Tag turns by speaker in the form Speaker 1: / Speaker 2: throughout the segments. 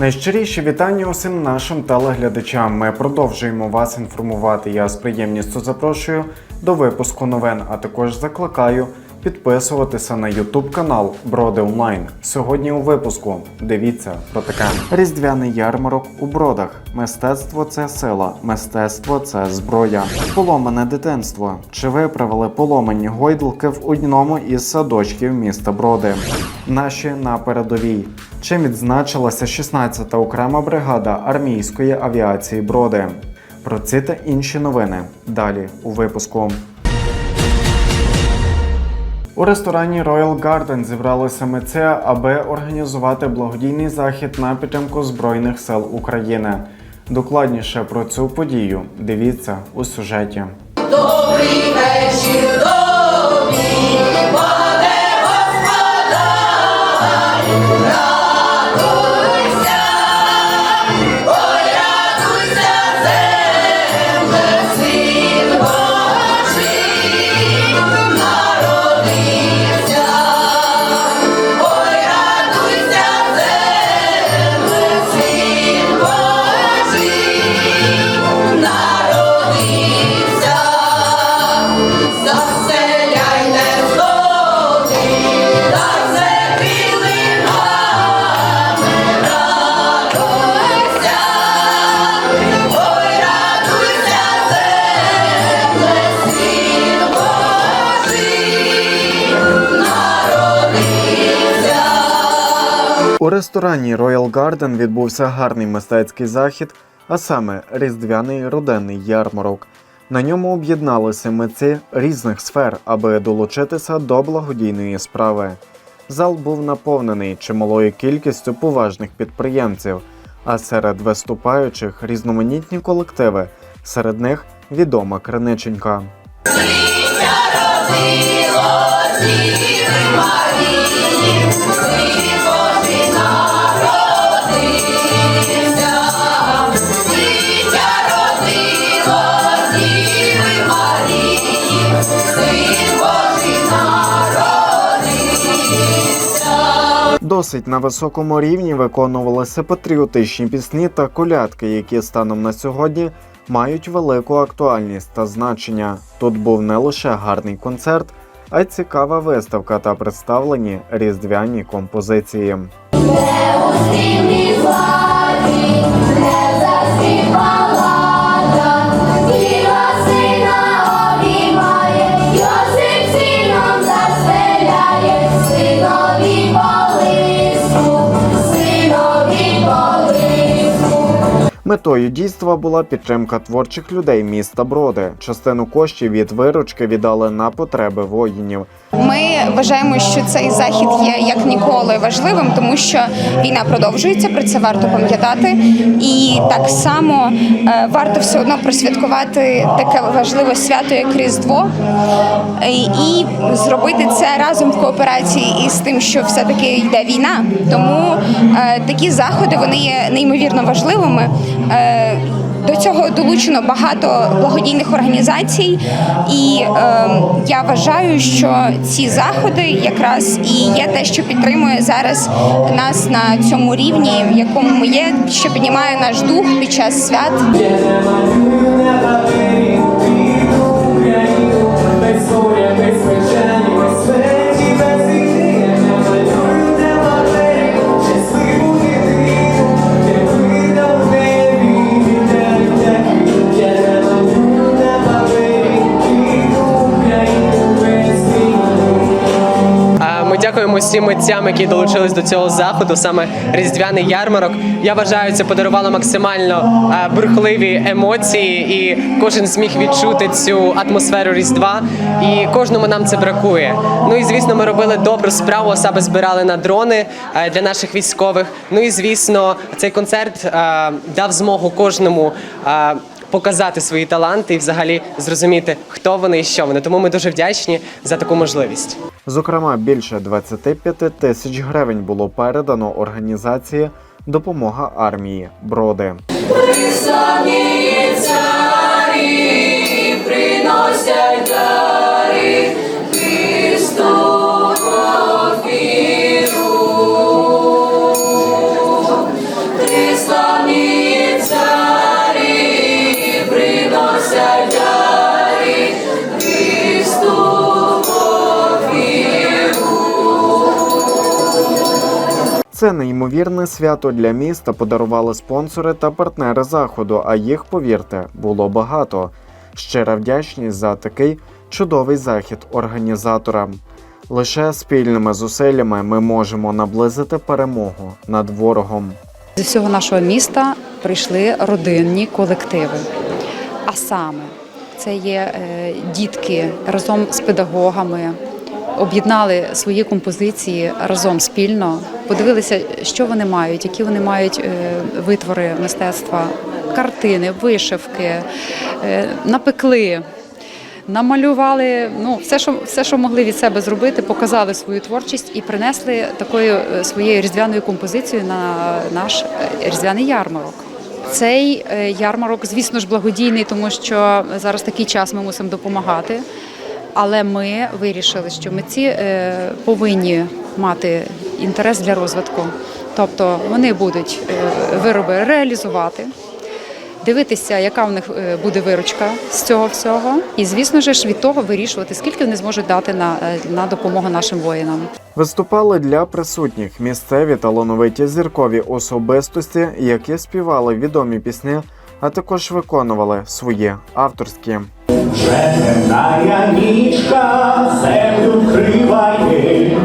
Speaker 1: Найщиріші вітання усім нашим телеглядачам. Ми продовжуємо вас інформувати. Я з приємністю запрошую до випуску новин, а також закликаю підписуватися на YouTube канал Броди Онлайн. Сьогодні у випуску дивіться про таке: різдвяний ярмарок у бродах. Мистецтво це сила, мистецтво це зброя. Поломане дитинство. Чи виправили поломані гойдалки в одному із садочків міста Броди? Наші на передовій. Чим відзначилася 16-та окрема бригада армійської авіації Броди? Про ці та інші новини далі у випуску. У ресторані Royal Garden зібралися митці, аби організувати благодійний захід на підтримку Збройних сил України. Докладніше про цю подію дивіться у сюжеті.
Speaker 2: Добрий вечір
Speaker 1: ресторані Royal Garden відбувся гарний мистецький захід, а саме різдвяний родинний ярмарок. На ньому об'єдналися митці різних сфер, аби долучитися до благодійної справи. Зал був наповнений чималою кількістю поважних підприємців, а серед виступаючих різноманітні колективи, серед них відома Криниченька.
Speaker 2: Марії,
Speaker 1: Досить на високому рівні виконувалися патріотичні пісні та колядки, які станом на сьогодні мають велику актуальність та значення. Тут був не лише гарний концерт, а й цікава виставка та представлені різдвяні композиції.
Speaker 2: Не
Speaker 1: Метою дійства була підтримка творчих людей міста Броди. Частину коштів від виручки віддали на потреби воїнів.
Speaker 3: Ми вважаємо, що цей захід є як ніколи важливим, тому що війна продовжується. Про це варто пам'ятати, і так само е, варто все одно просвяткувати таке важливе свято, як Різдво, і зробити це разом в кооперації із тим, що все таки йде війна. Тому е, такі заходи вони є неймовірно важливими. Е, до цього долучено багато благодійних організацій, і е, я вважаю, що ці заходи якраз і є те, що підтримує зараз нас на цьому рівні, в якому ми є, що піднімає наш дух під час свят.
Speaker 4: Всім митцям, які долучились до цього заходу, саме різдвяний ярмарок. Я вважаю, це подарувало максимально а, бурхливі емоції, і кожен зміг відчути цю атмосферу Різдва. І кожному нам це бракує. Ну і звісно, ми робили добру справу, саме збирали на дрони е, для наших військових. Ну і звісно, цей концерт е, дав змогу кожному. Показати свої таланти і взагалі зрозуміти, хто вони і що вони. Тому ми дуже вдячні за таку можливість.
Speaker 1: Зокрема, більше 25 тисяч гривень було передано організації Допомога армії Броди. Це неймовірне свято для міста подарували спонсори та партнери заходу, а їх, повірте, було багато. Щира вдячність за такий чудовий захід організаторам. Лише спільними зусиллями ми можемо наблизити перемогу над ворогом.
Speaker 5: Зі всього нашого міста прийшли родинні колективи. А саме це є е, дітки разом з педагогами, об'єднали свої композиції разом спільно, подивилися, що вони мають, які вони мають е, витвори мистецтва, картини, вишивки, е, напекли. Намалювали ну все, що все, що могли від себе зробити, показали свою творчість і принесли такою е, своєю різдвяною композицією на наш різдвяний ярмарок. Цей ярмарок, звісно ж, благодійний, тому що зараз такий час ми мусимо допомагати. Але ми вирішили, що митці е, повинні мати інтерес для розвитку. Тобто вони будуть е, вироби реалізувати, дивитися, яка в них е, буде виручка з цього всього, і звісно ж від того вирішувати, скільки вони зможуть дати на, на допомогу нашим воїнам.
Speaker 1: Виступали для присутніх місцеві талановиті зіркові особистості, які співали відомі пісні, а також виконували свої авторські.
Speaker 6: Вже нічка землю вкриває,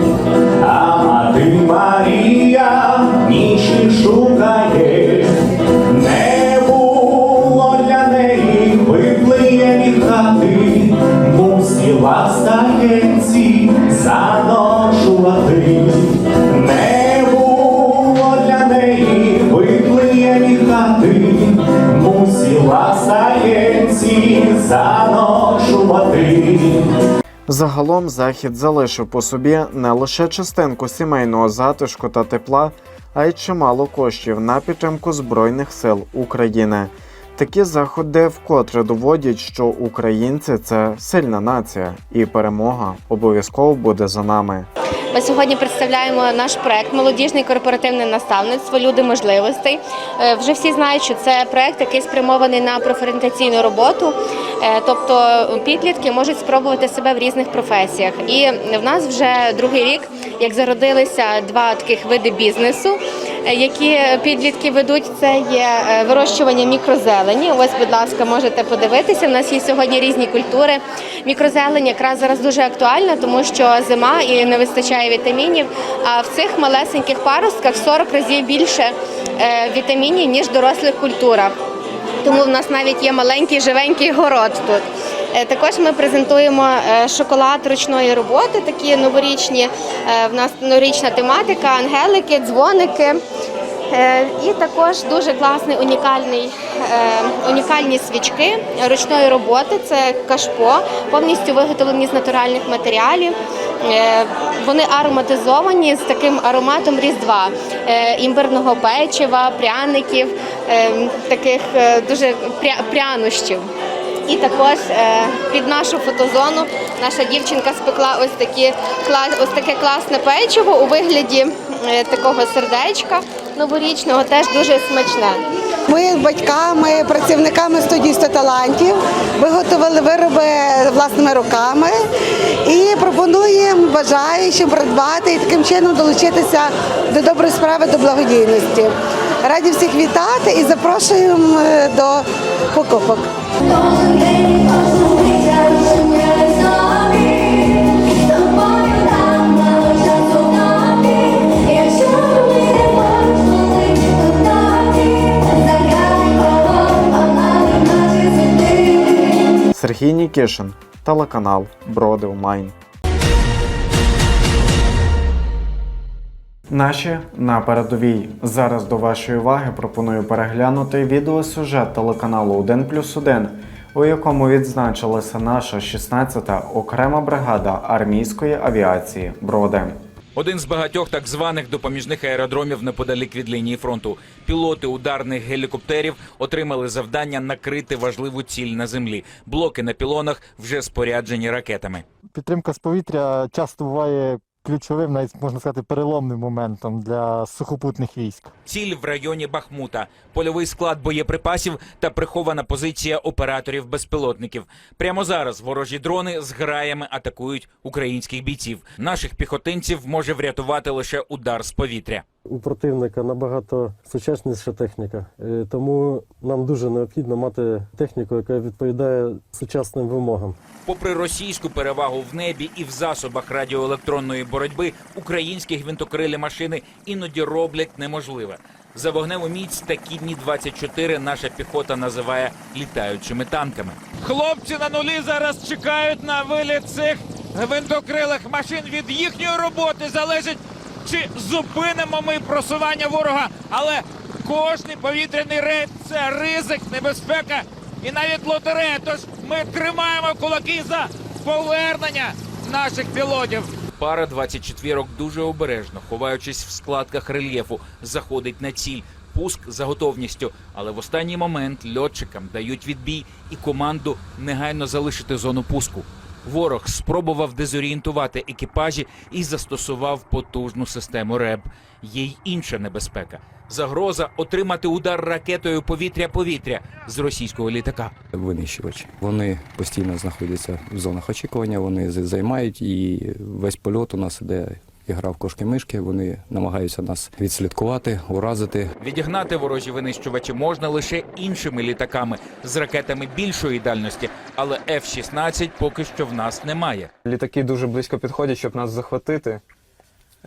Speaker 1: Загалом захід залишив по собі не лише частинку сімейного затишку та тепла, а й чимало коштів на підтримку Збройних сил України. Такі заходи вкотре доводять, що українці це сильна нація, і перемога обов'язково буде за нами.
Speaker 7: Ми сьогодні представляємо наш проект Молодіжне корпоративне наставництво Люди можливостей. Е, Вже всі знають, що це проект, який спрямований на профорієнтаційну роботу. Е, Тобто підлітки можуть спробувати себе в різних професіях. І в нас вже другий рік, як зародилися два таких види бізнесу, які підлітки ведуть. Це є е, вирощування мікрозелені. Ось, будь ласка, можете подивитися. У нас є сьогодні різні культури. Мікрозелень якраз зараз дуже актуальна, тому що зима і не вистачає вітамінів. А в цих малесеньких паростках 40 разів більше е, вітамінів ніж дорослих культурах. Тому в нас навіть є маленький живенький город тут. Е, Також ми презентуємо е, шоколад ручної роботи, такі новорічні. Е, В нас новорічна тематика, ангелики, дзвоники. І також дуже класний унікальний, унікальні свічки ручної роботи. Це кашпо, повністю виготовлені з натуральних матеріалів. Вони ароматизовані з таким ароматом різдва, імбирного печива, пряників, таких дуже прянощів. І також е, під нашу фотозону наша дівчинка спекла ось такі кла- ось таке класне печиво у вигляді е, такого сердечка новорічного, теж дуже смачне.
Speaker 8: Ми батьками, працівниками студії «100 талантів виготовили вироби власними руками і пропонуємо бажаючим придбати і таким чином долучитися до доброї справи, до благодійності. Раді всіх вітати і запрошуємо е, до покупок.
Speaker 1: Сергій Нікішин, телеканал Броди Онлайн. Наші на передовій. Зараз до вашої уваги пропоную переглянути відеосюжет телеканалу 1 плюс 1, у якому відзначилася наша 16-та окрема бригада армійської авіації Броди.
Speaker 9: Один з багатьох так званих допоміжних аеродромів неподалік від лінії фронту. Пілоти ударних гелікоптерів отримали завдання накрити важливу ціль на землі. Блоки на пілонах вже споряджені ракетами.
Speaker 10: підтримка з повітря часто буває ключовим, навіть можна сказати, переломним моментом для сухопутних військ.
Speaker 9: Ціль в районі Бахмута, польовий склад боєприпасів та прихована позиція операторів безпілотників. Прямо зараз ворожі дрони з граями атакують українських бійців. Наших піхотинців може врятувати лише удар з повітря.
Speaker 10: У противника набагато сучасніша техніка, е, тому нам дуже необхідно мати техніку, яка відповідає сучасним вимогам.
Speaker 9: Попри російську перевагу в небі і в засобах радіоелектронної боротьби, українські гвинтокрилі машини іноді роблять неможливе. За вогневу міць такі дні 24 наша піхота називає літаючими танками. Хлопці на нулі зараз чекають на виліт цих гвинтокрилих машин. Від їхньої роботи залежить, чи зупинимо ми просування ворога. Але кожний повітряний рейд це ризик, небезпека і навіть лотерея. Тож ми тримаємо кулаки за повернення наших пілотів. Пара 24 дуже обережно, ховаючись в складках рельєфу, заходить на ціль. Пуск за готовністю, але в останній момент льотчикам дають відбій і команду негайно залишити зону пуску. Ворог спробував дезорієнтувати екіпажі і застосував потужну систему РЕБ. Є й інша небезпека загроза отримати удар ракетою повітря-повітря з російського літака.
Speaker 11: винищувачі. Вони постійно знаходяться в зонах очікування, вони займають і весь польот у нас іде ігра в кошки-мишки. Вони намагаються нас відслідкувати, уразити.
Speaker 9: Відігнати ворожі винищувачі можна лише іншими літаками з ракетами більшої дальності, але F-16 поки що в нас немає.
Speaker 12: Літаки дуже близько підходять, щоб нас захватити.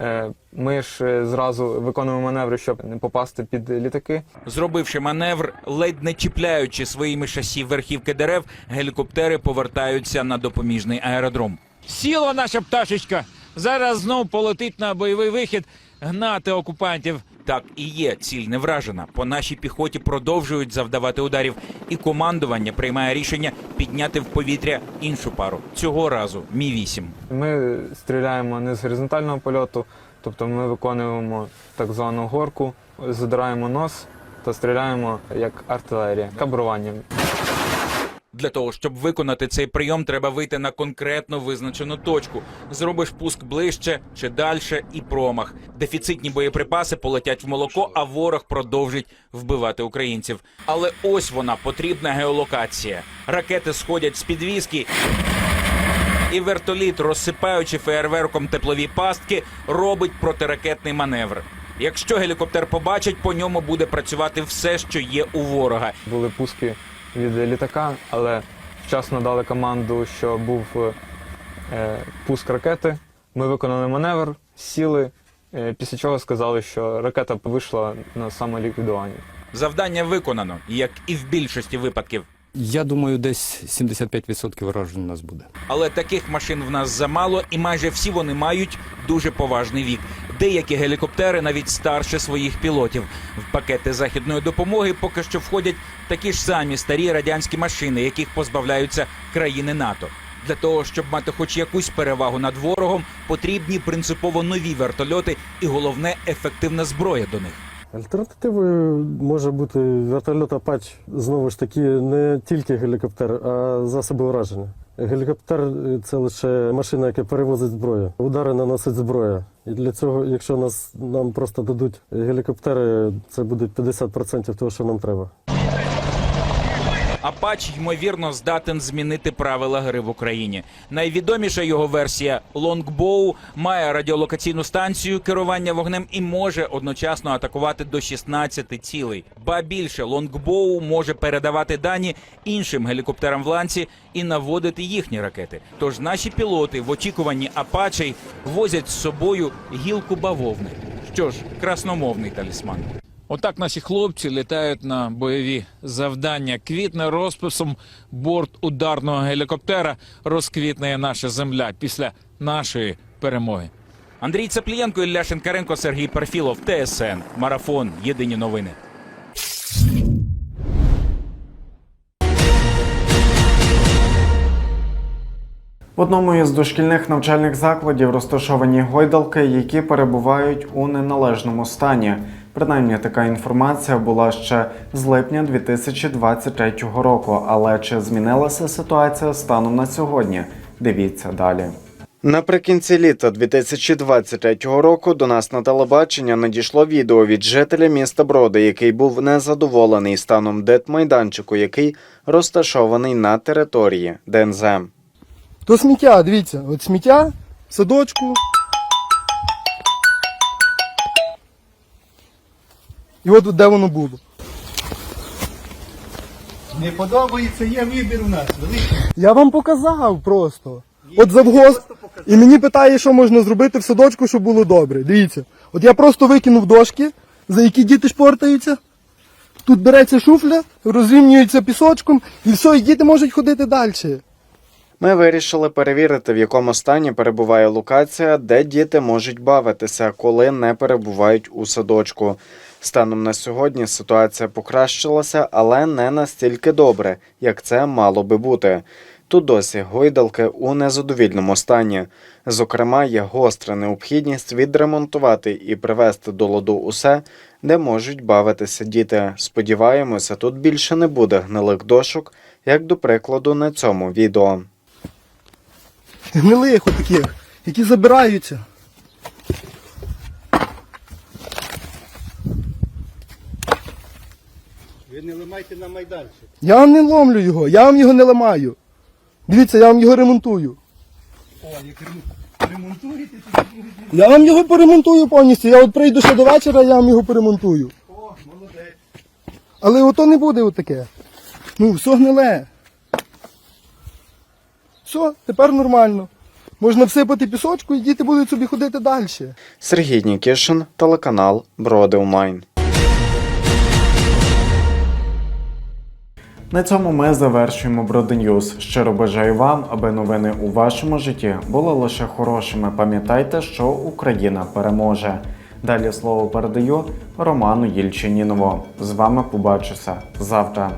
Speaker 12: Е, Ми ж е, зразу виконуємо маневри, щоб не попасти під літаки.
Speaker 9: Зробивши маневр, ледь не чіпляючи своїми шасі верхівки дерев, гелікоптери повертаються на допоміжний аеродром. Сіла наша пташечка. Зараз знов полетить на бойовий вихід гнати окупантів. Так і є, ціль не вражена. По нашій піхоті продовжують завдавати ударів, і командування приймає рішення підняти в повітря іншу пару. Цього разу Мі 8
Speaker 12: Ми стріляємо не з горизонтального польоту, тобто ми виконуємо так звану горку, задираємо нос та стріляємо як артилерія, кабруванням.
Speaker 9: Для того, щоб виконати цей прийом, треба вийти на конкретно визначену точку. Зробиш пуск ближче чи далі і промах. Дефіцитні боєприпаси полетять в молоко, а ворог продовжить вбивати українців. Але ось вона потрібна геолокація. Ракети сходять з підвіски. І вертоліт, розсипаючи феєрверком теплові пастки, робить протиракетний маневр. Якщо гелікоптер побачить, по ньому буде працювати все, що є у ворога.
Speaker 12: Були пуски від літака, але вчасно дали команду, що був е, пуск ракети. Ми виконали маневр, сіли, е, після чого сказали, що ракета вийшла на самоліквідування.
Speaker 9: Завдання виконано, як і в більшості випадків.
Speaker 11: Я думаю, десь 75% вражень у нас буде.
Speaker 9: Але таких машин в нас замало, і майже всі вони мають дуже поважний вік. Деякі гелікоптери навіть старше своїх пілотів. В пакети західної допомоги поки що входять такі ж самі старі радянські машини, яких позбавляються країни НАТО. Для того щоб мати хоч якусь перевагу над ворогом, потрібні принципово нові вертольоти і головне ефективна зброя до них.
Speaker 10: Альтернативою може бути вертольот Апач, знову ж таки, не тільки гелікоптер, а засоби ураження. Гелікоптер це лише машина, яка перевозить зброю. Удари наносить зброя. І для цього, якщо нас нам просто дадуть гелікоптери, це буде 50% того, що нам треба.
Speaker 9: Апач, ймовірно, здатен змінити правила гри в Україні. Найвідоміша його версія Longbow має радіолокаційну станцію керування вогнем і може одночасно атакувати до 16 цілей. Ба більше Longbow може передавати дані іншим гелікоптерам в ланці і наводити їхні ракети. Тож наші пілоти в очікуванні Апачей возять з собою гілку бавовни. Що ж, красномовний талісман. Отак наші хлопці літають на бойові завдання. Квітне розписом борт ударного гелікоптера розквітне наша земля після нашої перемоги. Андрій Цеплієнко, Ілля Шинкаренко, Сергій Перфілов, ТСН, Марафон. Єдині новини.
Speaker 1: В одному із дошкільних навчальних закладів розташовані гойдалки, які перебувають у неналежному стані. Принаймні така інформація була ще з липня 2023 року. Але чи змінилася ситуація станом на сьогодні? Дивіться далі. Наприкінці літа 2023 року до нас на телебачення надійшло відео від жителя міста Броди, який був незадоволений станом дитмайданчику, який розташований на території ДНЗ.
Speaker 13: То сміття, дивіться, от сміття, садочку. І от де воно було.
Speaker 14: Не подобається, є вибір у нас. Великий.
Speaker 13: Я вам показав просто. От завгосп. І мені питає, що можна зробити в садочку, щоб було добре. Дивіться. От я просто викинув дошки, за які діти шпортаються. Тут береться шуфля, розрівнюється пісочком, і все, і діти можуть ходити далі.
Speaker 1: Ми вирішили перевірити, в якому стані перебуває локація, де діти можуть бавитися, коли не перебувають у садочку. Станом на сьогодні ситуація покращилася, але не настільки добре, як це мало би бути. Тут досі гойдалки у незадовільному стані. Зокрема, є гостра необхідність відремонтувати і привести до ладу усе, де можуть бавитися діти. Сподіваємося, тут більше не буде гнилих дошок, як до прикладу на цьому відео.
Speaker 13: Гнилих отаких, які забираються.
Speaker 14: Ви не ламайте на майданчик.
Speaker 13: Я вам не ломлю його, я вам його не ламаю. Дивіться, я вам його ремонтую.
Speaker 14: О, як ремон- ремонтуєте, то будете.
Speaker 13: Я вам його поремонтую повністю. Я от прийду ще до вечора, я вам його поремонтую.
Speaker 14: О, молодець.
Speaker 13: Але ото не буде отаке. Ну, все гниле. Все, тепер нормально. Можна всипати пісочку і діти будуть собі ходити далі.
Speaker 1: Сергій Нікішин, телеканал Броди Онлайн. На цьому ми завершуємо броденюз. Щиро бажаю вам, аби новини у вашому житті були лише хорошими. Пам'ятайте, що Україна переможе. Далі слово передаю Роману Єльчинінову. З вами побачуся завтра.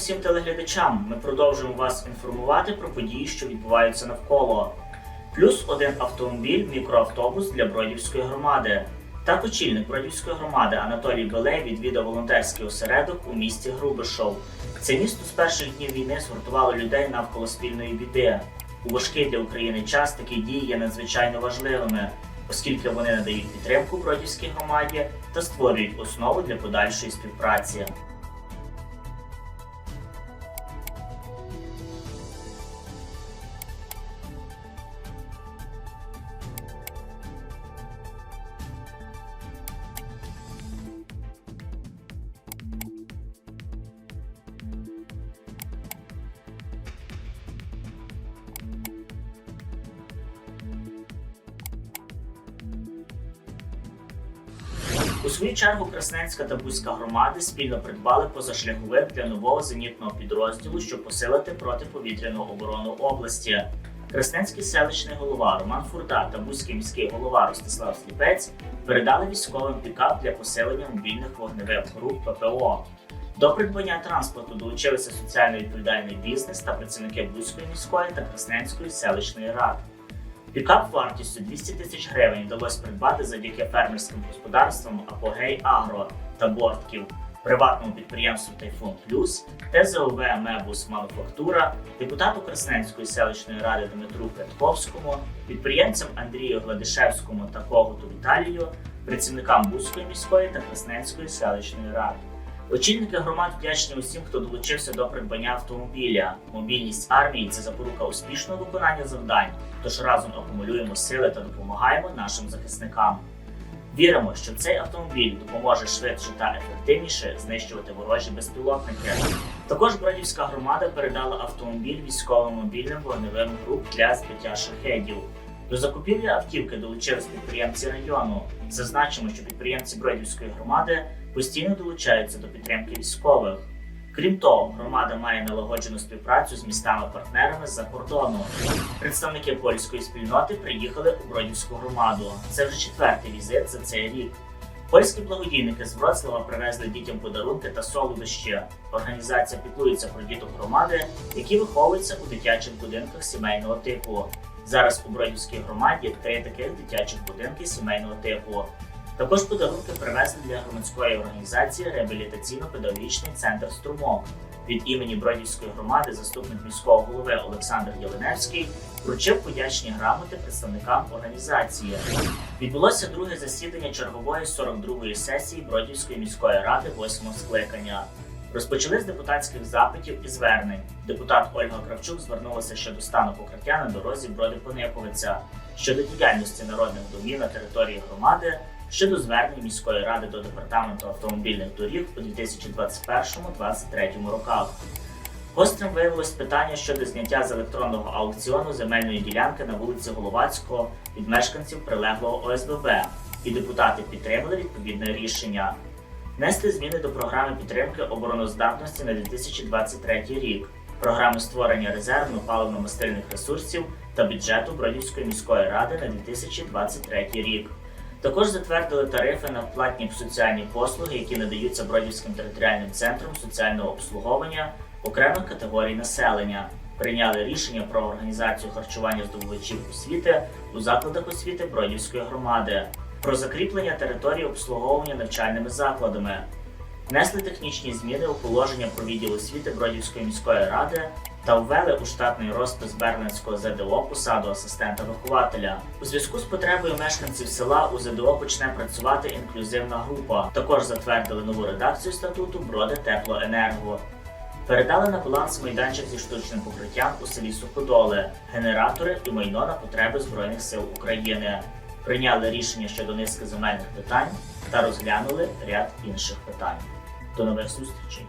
Speaker 15: Усім телеглядачам. Ми продовжуємо вас інформувати про події, що відбуваються навколо. Плюс один автомобіль, мікроавтобус для Бродівської громади. Так очільник Бродівської громади Анатолій Белей відвідав волонтерський осередок у місті Грубишов. Це місто з перших днів війни згуртувало людей навколо спільної біди. У важкий для України час такі дії є надзвичайно важливими, оскільки вони надають підтримку Бродівській громаді та створюють основу для подальшої співпраці. Красненська та Бузька громади спільно придбали позашляховик для нового зенітного підрозділу, щоб посилити протиповітряну оборону області. Красненський селищний голова Роман Фурда та Бузький міський голова Ростислав Сліпець передали військовим пікап для посилення мобільних вогневих груп ППО. До придбання транспорту долучилися соціально відповідальний бізнес та працівники Бузької міської та Красненської селищної ради. Пікап вартістю 200 тисяч гривень вдалося придбати завдяки фермерським господарствам Апогей Агро та Бортків, приватному підприємству Тайфун Плюс, ТЗОВ Мебус Мануфактура, депутату Красненської селищної ради Дмитру Петковському, підприємцям Андрію Гладишевському та Когуту Віталію, працівникам Бузької міської та Красненської селищної ради. Очільники громад вдячні усім, хто долучився до придбання автомобіля. Мобільність армії це запорука успішного виконання завдань. Тож разом акумулюємо сили та допомагаємо нашим захисникам. Віримо, що цей автомобіль допоможе швидше та ефективніше знищувати ворожі безпілотники. Також Бродівська громада передала автомобіль військовим мобільним вогневим груп для збиття шахедів. До закупівлі автівки долучились підприємці району. Зазначимо, що підприємці Бродівської громади постійно долучаються до підтримки військових. Крім того, громада має налагоджену співпрацю з містами-партнерами з-за кордону. Представники польської спільноти приїхали у Бродівську громаду. Це вже четвертий візит за цей рік. Польські благодійники з Вроцлава привезли дітям подарунки та солодощі. Організація піклується про діток громади, які виховуються у дитячих будинках сімейного типу. Зараз у Бродівській громаді три таких дитячих будинки сімейного типу. Також подарунки привезли для громадської організації Реабілітаційно-педагогічний центр Струмок. Від імені Бродівської громади заступник міського голови Олександр Єленевський вручив подячні грамоти представникам організації. Відбулося друге засідання чергової 42-ї сесії Бродівської міської ради 8 скликання. Розпочали з депутатських запитів і звернень. Депутат Ольга Кравчук звернулася щодо стану покриття на дорозі броди Пониковиця, щодо діяльності народних домів на території громади, щодо звернень міської ради до департаменту автомобільних доріг у 2021-2023 роках. Гострим виявилось питання щодо зняття з електронного аукціону земельної ділянки на вулиці Головацького від мешканців прилеглого ОСББ, і депутати підтримали відповідне рішення. Внести зміни до програми підтримки обороноздатності на 2023 рік, програми створення резервно паливно-мастильних ресурсів та бюджету Бродівської міської ради на 2023 рік. Також затвердили тарифи на платні соціальні послуги, які надаються Бродівським територіальним центром соціального обслуговування окремих категорій населення. Прийняли рішення про організацію харчування здобувачів освіти у закладах освіти Бродівської громади, про закріплення території обслуговування навчальними закладами, внесли технічні зміни у положення про відділ освіти Бродівської міської ради та ввели у штатний розпис Берлинського ЗДО посаду асистента-вихователя. У зв'язку з потребою мешканців села у ЗДО почне працювати інклюзивна група. Також затвердили нову редакцію статуту Броди Теплоенерго. Передали на баланс майданчик зі штучним покриттям у селі Суходоли, генератори і майно на потреби Збройних сил України. Прийняли рішення щодо низки земельних питань та розглянули ряд інших питань. До нових зустрічей!